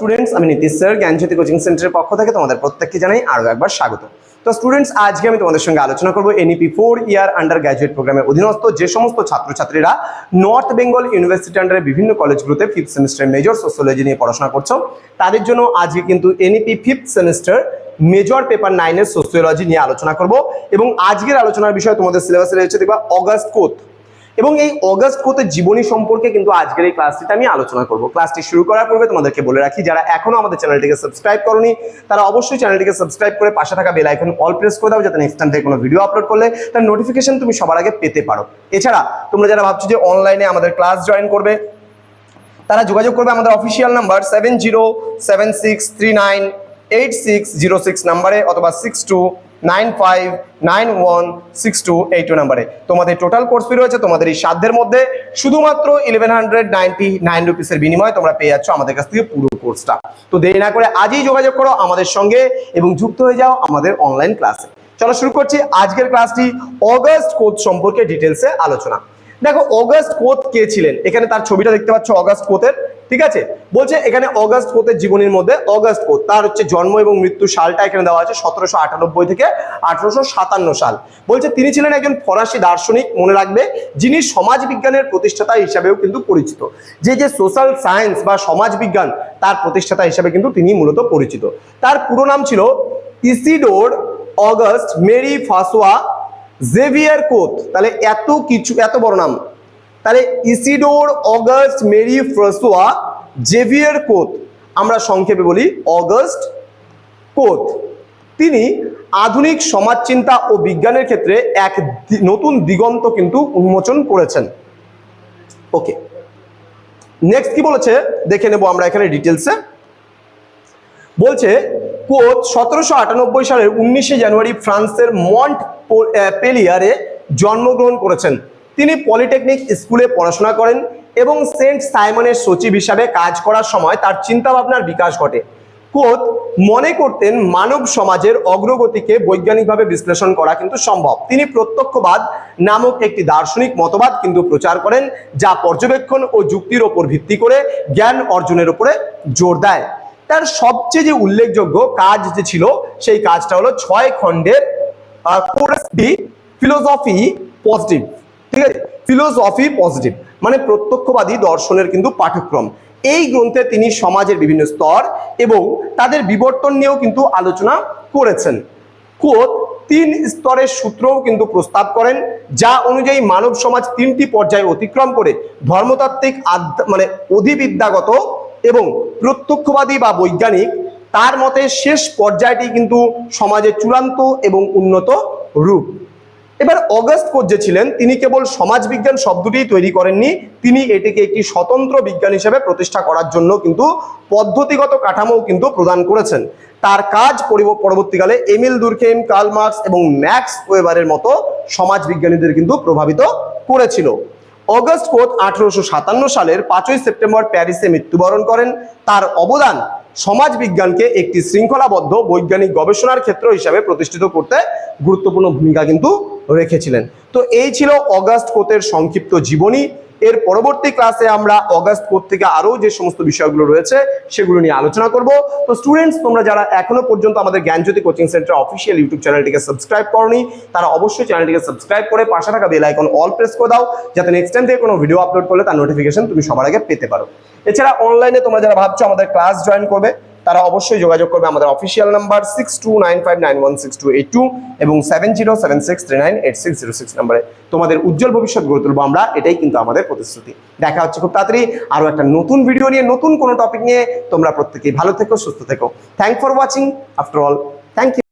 Students আমি Nitish sir জ্ঞানজ্যোতি coaching সেন্টারের পক্ষ থেকে তোমাদের প্রত্যেককে জানাই আরও একবার স্বাগত। তো স্টুডেন্টস আজকে আমি তোমাদের সঙ্গে আলোচনা করব NEP four year undergraduate প্রোগ্রামের অধীনস্থ যে সমস্ত ছাত্রছাত্রীরা নর্থ বেঙ্গল ইউনিভার্সিটি আন্ডারে বিভিন্ন কলেজগুলোতে ফিফথ সেমিস্টার মেজর সোশ্যোলজি নিয়ে পড়াশোনা করছ, তাদের জন্য আজকে কিন্তু NEP fifth semester major paper নাইনের সোশ্যোলজি নিয়ে আলোচনা করব এবং আজকের আলোচনার বিষয় তোমাদের সিলেবাসে রয়েছে, দেখবা অগাস্ট কোথ এবং এই অগাস্ট কোথের জীবনী সম্পর্কে কিন্তু আজকের এই ক্লাসটিতে আমি আলোচনা করব। ক্লাসটি শুরু করার পূর্বে তোমাদেরকে বলে রাখি, যারা এখনও আমাদের চ্যানেলটিকে সাবস্ক্রাইব করনি, তারা অবশ্যই চ্যানেলটিকে সাবস্ক্রাইব করে পাশে থাকা বেল আইকন অল প্রেস করে দাও, যাতে নেক্সট টাইম থেকে কোনো ভিডিও আপলোড করলে তার নোটিফিকেশন তুমি সবার আগে পেতে পারো। এছাড়া তোমরা যারা ভাবছ যে অনলাইনে আমাদের ক্লাস জয়েন করবে, তারা যোগাযোগ করবে আমাদের official number seven zero seven six three nine eight six zero six নাম্বারে অথবা six two nine five nine one six two eight two নাম্বারে। তোমাদের টোটাল কোর্স ফি রয়েছে, তোমাদের এই সাধ্যের মধ্যে শুধুমাত্র ইলেভেন হান্ড্রেড নাইনটি নাইন রুপিসের বিনিময়ে তোমরা পেয়ে যাচ্ছ আমাদের কাছ থেকে পুরো কোর্সটা তো দেরি না করে আজই যোগাযোগ করো আমাদের সঙ্গে এবং যুক্ত হয়ে যাও আমাদের অনলাইন ক্লাসে চলো শুরু করছি আজকের ক্লাসটি অগাস্ট কোর্স সম্পর্কে ডিটেলসে আলোচনা। দেখো, অগাস্ট কোথ কে ছিলেন? এখানে তার ছবিটা দেখতে পাচ্ছ, অগাস্ট কোথের ঠিক আছে? বলছে এখানে অগাস্ট কোথের জীবনীর মধ্যে, অগাস্ট কোথ তার হচ্ছে জন্ম এবং মৃত্যু সালটা এখানে দেওয়া আছে সতেরোশো আটানব্বই থেকে আঠারোশো সাতান্ন সাল। বলছে তিনি ছিলেন একজন ফরাসি দার্শনিক, মনে রাখবে, যিনি সমাজ বিজ্ঞানের প্রতিষ্ঠাতা হিসাবেও কিন্তু পরিচিত। যে যে সোশ্যাল সায়েন্স বা সমাজ বিজ্ঞান তার প্রতিষ্ঠাতা হিসাবে কিন্তু তিনি মূলত পরিচিত। তার পুরো নাম ছিল Isidore Auguste Marie François Xavier Comte তাহলে এত কিছু, এত বড় নাম। তাহলে Isidore Auguste Marie François Xavier Comte আমরা সংক্ষেপে বলি অগাস্ট কোথ তিনি আধুনিক সমাজচিন্তা ও বিজ্ঞানের ক্ষেত্রে এক নতুন দিগন্ত কিন্তু উন্মোচন করেছেন। ওকে। নেক্সট কি বলেছে? দেখে নেব আমরা এখানে ডিটেলসে বলছে কোচ সতেরোশো আটানব্বই সালের উনিশে জানুয়ারি ফ্রান্সের মন্ট পেলিয়ারে জন্মগ্রহণ করেছেন। তিনি পলিটেকনিক স্কুলে পড়াশোনা করেন এবং সেন্ট সাইমনের সচিব হিসাবে কাজ করার সময় তার চিন্তাভাবনার বিকাশ ঘটে। কোত, মনে করতেন মানব সমাজের অগ্রগতিকে বৈজ্ঞানিকভাবে বিশ্লেষণ করা কিন্তু সম্ভব। তিনি প্রত্যক্ষবাদ নামক একটি দার্শনিক মতবাদ কিন্তু প্রচার করেন, যা পর্যবেক্ষণ ও যুক্তির ওপর ভিত্তি করে জ্ঞান অর্জনের উপরে জোর দেয়। তার সবচেয়ে যে উল্লেখযোগ্য কাজ যে ছিল, সেই কাজটা হলো ছয় খণ্ডের ফিলোসফি পজিটিভ ঠিক আছে? ফিলোসফি পজিটিভ মানে প্রত্যক্ষবাদী দর্শনের কিন্তু পাঠ্যক্রম। এই গ্রন্থে তিনি সমাজের বিভিন্ন স্তর এবং তাদের বিবর্তন নিয়েও কিন্তু আলোচনা করেছেন। কোত তিন স্তরের সূত্রও কিন্তু প্রস্তাব করেন, যা অনুযায়ী মানব সমাজ তিনটি পর্যায়ে অতিক্রম করে ধর্মতাত্ত্বিক মানে অধিবিদ্যাগত এবং প্রত্যক্ষবাদী বা বৈজ্ঞানিক। তার মতে শেষ পর্যায়টি কিন্তু সমাজের চূড়ান্ত এবং উন্নত রূপ। এবার অগাস্ট কোচ যে ছিলেন, তিনি কেবল সমাজবিজ্ঞান শব্দটি তৈরি করেননি, তিনি এটিকে একটি স্বতন্ত্র বিজ্ঞান হিসেবে প্রতিষ্ঠা করার জন্য কিন্তু পদ্ধতিগত কাঠামোও কিন্তু প্রদান করেছেন। তার কাজ পরিব- পরবর্তীকালে এমিল দুর্খেম, কার্ল মার্কস এবং ম্যাক্স ওয়েবারের মতো সমাজবিজ্ঞানীদের কিন্তু প্রভাবিত করেছিল। অগস্ট কোথ আঠারোশো সাতান্ন সালের পাঁচই সেপ্টেম্বর প্যারিসে মৃত্যুবরণ করেন। তার অবদান সমাজ বিজ্ঞানকে একটি শৃঙ্খলাবদ্ধ বৈজ্ঞানিক গবেষণার ক্ষেত্র হিসাবে প্রতিষ্ঠিত করতে গুরুত্বপূর্ণ ভূমিকা কিন্তু রেখেছিলেন। তো এই ছিল অগাস্ট কোতের সংক্ষিপ্ত জীবনী। এর পরবর্তী ক্লাসে আমরা অগাস্ট কোথ থেকে আরও যে সমস্ত বিষয়গুলো রয়েছে, সেগুলো নিয়ে আলোচনা করব। তো স্টুডেন্টস তোমরা যারা এখনও পর্যন্ত আমাদের Gyanjyoti coaching centre official YouTube চ্যানেলটিকে সাবস্ক্রাইব করনি, তারা অবশ্যই চ্যানেলটিকে সাবস্ক্রাইব করে পাশে থাকা বেল আইকন অল প্রেস করে দাও, যাতে নেক্সট টাইম থেকে কোনো ভিডিও আপলোড করলে তার নোটিফিকেশন তুমি সবার আগে পেতে পারো। এছাড়া অনলাইনে তোমরা যারা ভাবছ আমাদের ক্লাস জয়েন করবে তারা অবশ্যই যোগাযোগ করবে আমাদের official number six two nine five eight two এবং seven zero seven six nine eight six zero six নাম্বারে তোমাদের উজ্জ্বল ভবিষ্যৎ গড়ে তুলবো আমরা, এটাই কিন্তু আমাদের প্রতিশ্রুতি। দেখা হচ্ছে খুব তাড়াতাড়ি আরও একটা নতুন ভিডিও নিয়ে, নতুন কোনো টপিক নিয়ে। তোমরা প্রত্যেকেই ভালো থেকো, সুস্থ থেকো। Thank for watching after all thank you